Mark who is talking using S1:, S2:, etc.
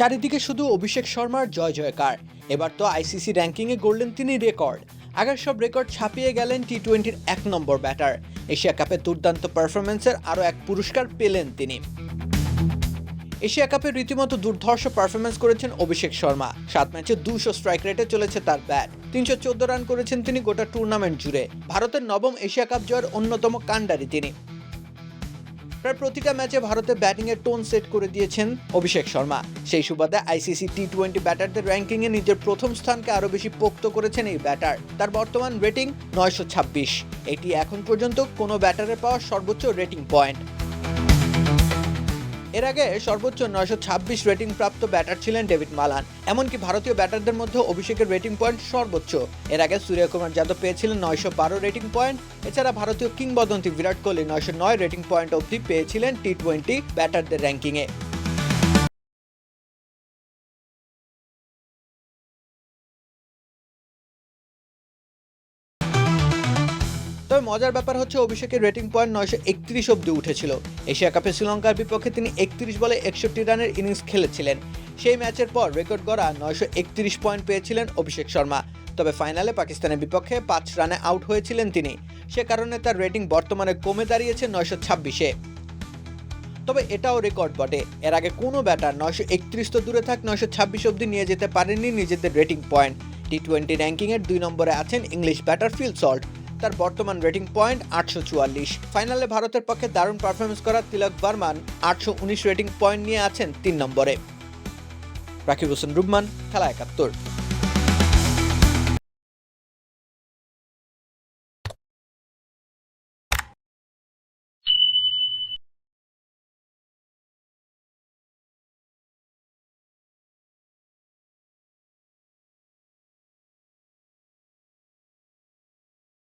S1: চারিদিকে শুধু অভিষেক শর্মার জয় জয়কার। এবার তো আইসিসি র্যাঙ্কিংয়ে গড়লেন তিনি রেকর্ড। আগের সব রেকর্ড ছাপিয়ে গেলেন টি টোয়েন্টির এক নম্বর ব্যাটার। এশিয়া কাপে দুর্দান্ত পারফরমেন্সের আরও এক পুরস্কার পেলেন তিনি। এশিয়া কাপে রীতিমতো দুর্ধর্ষ পারফরমেন্স করেছেন অভিষেক শর্মা। সাত ম্যাচে দুশো স্ট্রাইক রেটে চলেছে তার ব্যাট। তিনশো চোদ্দ রান করেছেন তিনি গোটা টুর্নামেন্ট জুড়ে। ভারতের নবম এশিয়া কাপ জয়ের অন্যতম কাণ্ডারি তিনি। প্রায় প্রতিটা ম্যাচে ভারতের ব্যাটিংয়ের টোন সেট করে দিয়েছেন অভিষেক শর্মা। সেই সুবাদে আইসিসি টি টোয়েন্টি ব্যাটারদের র্যাঙ্কিংয়ে নিজের প্রথম স্থানকে আরও বেশি পোক্ত করেছেন এই ব্যাটার। তার বর্তমান রেটিং নয়শো ছাব্বিশ। এটি এখন পর্যন্ত কোনো ব্যাটারে পাওয়া সর্বোচ্চ রেটিং পয়েন্ট এর আগে সর্বোচ্চ নয়শো ছাব্বিশ রেটিং প্রাপ্ত ব্যাটার ছিলেন ডেভিড মালান। এমনকি ভারতীয় ব্যাটারদের মধ্যে অভিষেকের রেটিং পয়েন্ট সর্বোচ্চ। এর আগে সূর্যকুমার যাদব পেয়েছিলেন নয়শো বারো রেটিং পয়েন্ট এছাড়া ভারতীয় কিংবদন্তি বিরাট কোহলি নয়শো নয় রেটিং পয়েন্ট অবধি পেয়েছিলেন টি টোয়েন্টি ব্যাটারদের র্যাঙ্কিংয়ে তবে মজার ব্যাপার হচ্ছে অভিষেকের রেটিং পয়েন্ট নয়শো একত্রিশ অব্দি উঠেছিল। এশিয়া কাপে শ্রীলঙ্কার বিপক্ষে তিনি একত্রিশ বলে একষট্টি রানের ইনিংস খেলেছিলেন। সেই ম্যাচের পর রেকর্ড গড়া নয়শো একত্রিশ পয়েন্ট পেয়েছিলেন অভিষেক শর্মা। তবে ফাইনালে পাকিস্তানের বিপক্ষে পাঁচ রানে আউট হয়েছিলেন তিনি। সে কারণে তার রেটিং বর্তমানে কমে দাঁড়িয়েছে নয়শো ছাব্বিশে। তবে এটাও রেকর্ড বটে। এর আগে কোনো ব্যাটার নয়শো একত্রিশ তো দূরে থাক নয়শো ছাব্বিশ অব্দি নিয়ে যেতে পারেননি নিজেদের রেটিং পয়েন্ট। টি টোয়েন্টি র্যাঙ্কিংয়ের দুই নম্বরে আছেন ইংলিশ ব্যাটার ফিল সল্ট। তার বর্তমান রেটিং পয়েন্ট আটশো চুয়াল্লিশ। ফাইনালে ভারতের পক্ষে দারুণ পারফরমেন্স করা তিলক বর্মান আটশো উনিশ রেটিং পয়েন্ট নিয়ে আছেন তিন নম্বরে। রাকিব হোসেন রুবমান, খেলা একাত্তর।